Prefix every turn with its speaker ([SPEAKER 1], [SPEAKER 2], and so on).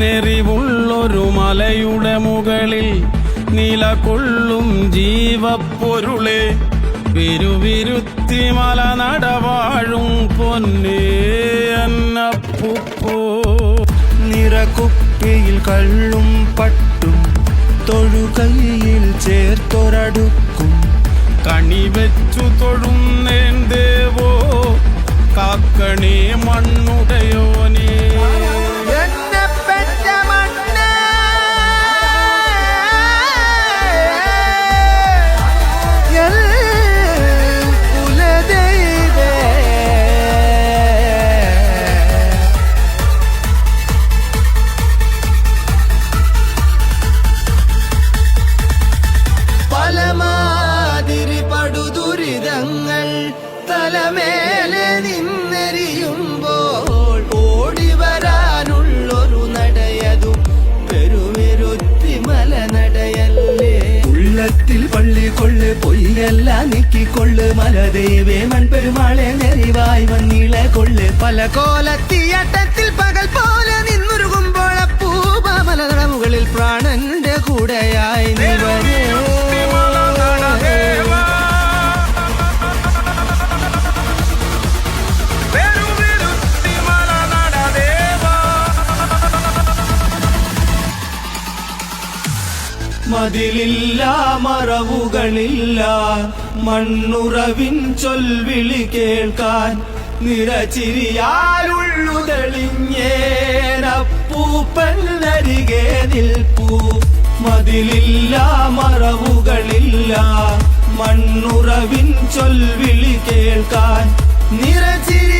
[SPEAKER 1] നിന്നെറിവുള്ളൊരു മലയുടെ മുകളിൽ നിലകൊള്ളും ജീവപ്പൊരുളെ. പെരുവിരുത്തി മല നടവാഴും പൊന്നേ അന്നപ്പുപ്പോ.
[SPEAKER 2] നിറകുപ്പിയിൽ കള്ളും പട്ടും തൊഴുകയിൽ ചേർത്തൊരടുക്കും.
[SPEAKER 1] കണി വെച്ചു
[SPEAKER 2] உள்ளத்தில் பள்ளி கொள்ளு பொய்யெல்லாம் நீக்கி கொள்ளு. மலதேவே மண் பெருமாளே நெறிவாய் வன்னில கொள்ளு. பல கோலத்தியட்டத்தில் മതിലില്ല മറവുകളില്ല. മണ്ണുറവിൻ ചൊൽവിളി കേൾക്കാൻ നിറച്ചിരിയാലുള്ളു തെളിഞ്ഞേനപ്പൂപ്പന്നരികെ നിൽപ്പൂ. മതിലില്ല മറവുകളില്ല മണ്ണുറവിൻ ചൊൽവിളി കേൾക്കാൻ നിറച്ചിരിയാ